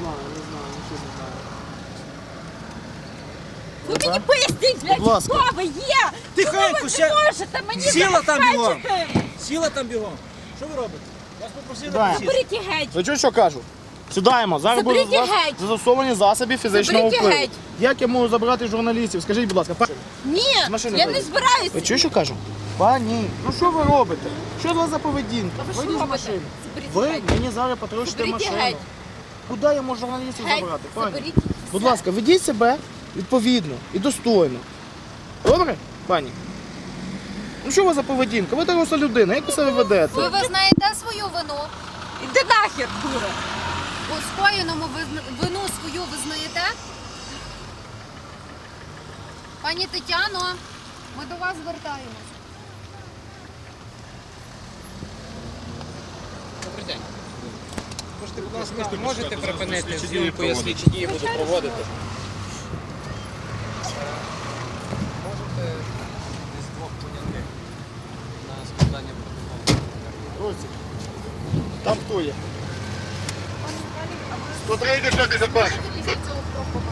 Знаю, не знаю, нічого не знаю. Ви мені поясніть, блядь, ласка. хто ви є? Тихенько, Чому ви ще- не можете мені Сіла там бігом. забезпечити? Сіла там бігом. Що ви робите? Вас попросили Сідаємо. посісти. Заберіть їх геть. Ви чуєте, що кажу? Сідаємо. Зараз Заберіть геть. застосовані засоби фізичного Заберіть впливу. геть. Як я можу забрати журналістів? Скажіть, будь ласка, пані. Ні, машини я не вийдіть. збираюся. Ви чуєте, що кажу? Пані, ну що ви робите? Що у вас за поведінка? Ви що Вийдіть з робите? машини. Заберіть Ви геть. мені зараз потрощите Заберіть машину. геть. Куди я можу журналістів Геть, забрати? Пані? заберіть. Будь ласка, ведіть себе відповідно і достойно. Добре, пані? Ну що у вас за поведінка? Ви доросла людина, як ви себе ведете? Ви визнаєте свою вину? Іди нахер, дура. У скоєному вину свою визнаєте? Пані Тетяно, ми до вас звертаємось. Можете, будь ласка, можете припинити зйомку, я слідчі дії буду проводити. Можете десь двох поняти на складання протоколу. Друзі, там хто є? 103 10 Після цього пропоку.